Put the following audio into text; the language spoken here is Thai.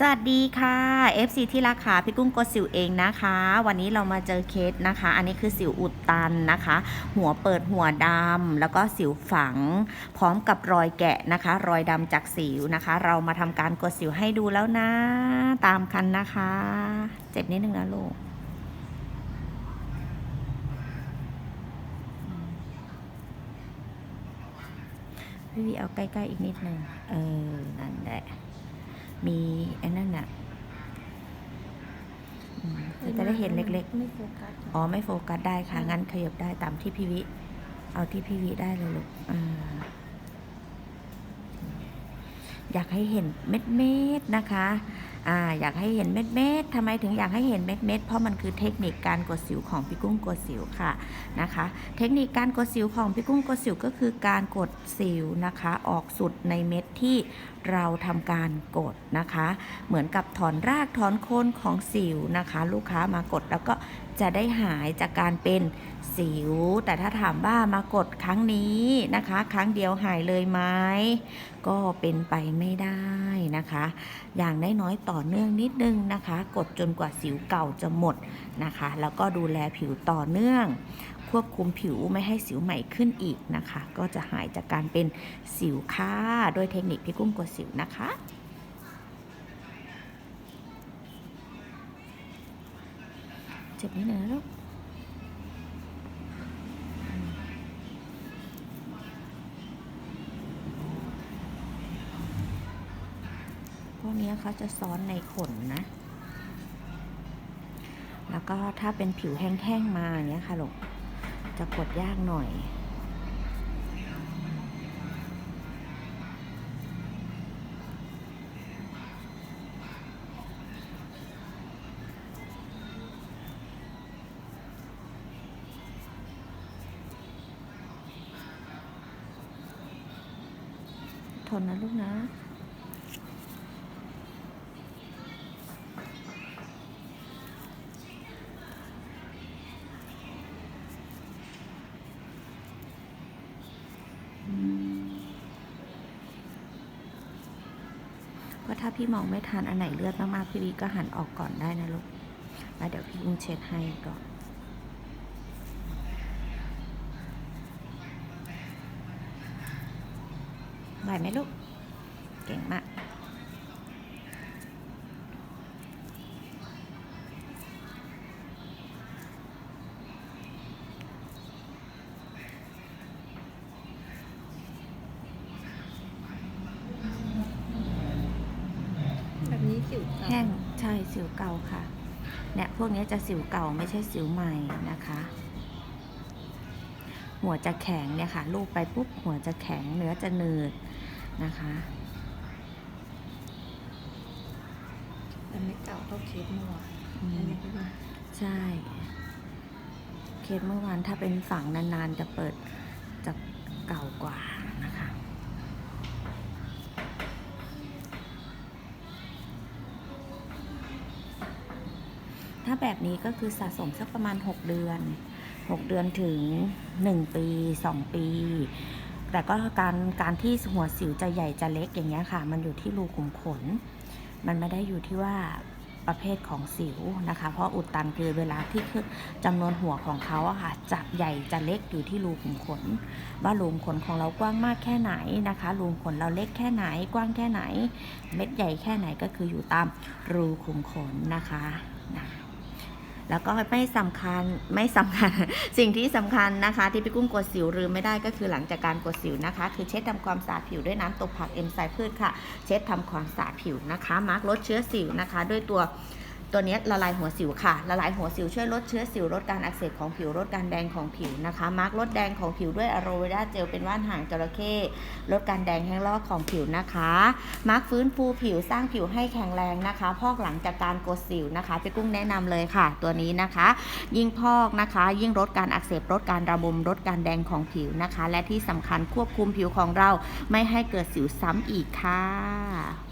สวัสดีค่ะ FC ที่รักค่ะพี่กุ้งกดสิวเองนะคะ วันนี้เรามาเจอเคสนะคะ อันนี้คือสิวอุดตันนะคะ หัวเปิดหัวดำแล้วก็สิวฝัง พร้อมกับรอยแกะนะคะ รอยดำจากสิวนะคะ เรามาทำการกดสิวให้ดูแล้วนะ ตามคันนะคะ เจ็บนิดนึงนะลูกพี่วีเอาใกล้ๆอีกนิดนึงเออนั่นแหละ มีไอ้นั่นน่ะอืมคือจะได้เห็นเล็กไม่โฟกัสๆอ๋อ ไม่โฟกัสได้ค่ะ งั้นขยับได้ตามที่พี่วิ เอาที่พี่วิได้เลยลูกอ่าอยากให้เห็นเม็ดเม็ดๆนะคะ อ่าอยากให้เห็นเม็ดเม็ดทำไมถึงอยากให้เห็นเม็ดเม็ดเพราะมันคือเทคนิคการกดสิวของพี่กุ้งกดสิวค่ะนะคะ เทคนิคการกดสิวของพี่กุ้งกดสิวก็คือการกดสิวนะคะ ออกสุดในเม็ดที่เราทำการกดนะคะ เหมือนกับถอนรากถอนโคนของสิวนะคะ ลูกค้ามากดแล้วก็จะได้หายจากการเป็นสิว แต่ถ้าถามว่ามากดครั้งนี้นะคะ ครั้งเดียวหายเลยไหมก็เป็นไปไม่ได้นะคะ อย่างน้อยๆต่อ่อเนื่องนิดนึงนะคะ กดจนกว่าสิวเก่าจะหมดนะคะ แล้วก็ดูแลผิวต่อเนื่อง ควบคุมผิวไม่ให้สิวใหม่ขึ้นอีกนะคะ ก็จะหายจากการเป็นสิวค่ะโดยเทคนิคพี่กุ้งกดสิวนะคะเจ็บนิดนึงนะลูก วกนี้เขาจะซ้อนในขนนะ แล้วก็ถ้าเป็นผิวแห้งๆมาอย่างเงี้ยค่ะลูกจะกดยากหน่อยทนนะลูกนะ ถ้าพี่มองไม่ทันอันไหนเลือดมากๆพี่วีก็หันออกก่อนได้นะลูกแล้วเดี๋ยวพี่อุ้งเช็ดให้ก่อนไหวไหมลูก เก่งมาก สิวเก่าแห้งใช่สิวเก่าค่ะ เนี่ยพวกนี้จะสิวเก่าไม่ใช่สิวใหม่นะคะ หัวจะแข็งเนี่ยค่ะลูบไปปุ๊บหัวจะแข็งเนื้อจะหนืดนะคะแต่ไม่เก่าเท่าเคสเมื่อวานอืมอันนี้ก็คือใช่ เคสเมื่อวานถ้าเป็นฝังนานๆจะเปิดจะเก่ากว่า ถ้าแบบนี้ก็คือสะสมสักประมาณ 6 เดือน 6 เดือนถึง 1 ปี 2 ปี แต่ก็การการที่หัวสิวจะใหญ่จะเล็กอย่างเงี้ยค่ะ มันอยู่ที่รูขุมขน มันไม่ได้อยู่ที่ว่าประเภทของสิวนะคะ เพราะอุดตันคือเวลาที่คือจำนวนหัวของเขาอะค่ะจะใหญ่จะเล็กอยู่ที่รูขุมขน ว่ารูขุมขนของเรากว้างมากแค่ไหนนะคะรูขุมขนเราเล็กแค่ไหนกว้างแค่ไหน เม็ดใหญ่แค่ไหนก็คืออยู่ตามรูขุมขนนะคะนะ แล้วก็ไม่สำคัญไม่สำคัญ สิ่งที่สำคัญนะคะ ที่พี่กุ้งกดสิวลืมไม่ได้ก็คือหลังจากการกดสิวนะคะ คือเช็ดทำความสะอาดผิวด้วยน้ำตกผักเอนไซม์พืชค่ะ เช็ดทำความสะอาดผิวนะคะมาร์กลดเชื้อสิวนะคะ ด้วยตัว ตัวนี้ละลายหัวสิวค่ะ ละลายหัวสิวช่วยลดเชื้อสิวลดการอักเสบของผิวลดการแดงของผิวนะคะ มาร์กลดแดงของผิวด้วยอะโรเวราเจลเป็นว่านหางจระเข้ลดการแดงแห้งลอกของผิวนะคะ มาร์กฟื้นฟูผิวสร้างผิวให้แข็งแรงนะคะ พอกหลังจากการกดสิวนะคะพี่กุ้งแนะนำเลยค่ะ ตัวนี้นะคะ ยิ่งพอกนะคะ ยิ่งลดการอักเสบลดการระบมลดการแดงของผิวนะคะ และที่สำคัญควบคุมผิวของเราไม่ให้เกิดสิวซ้ำอีกค่ะ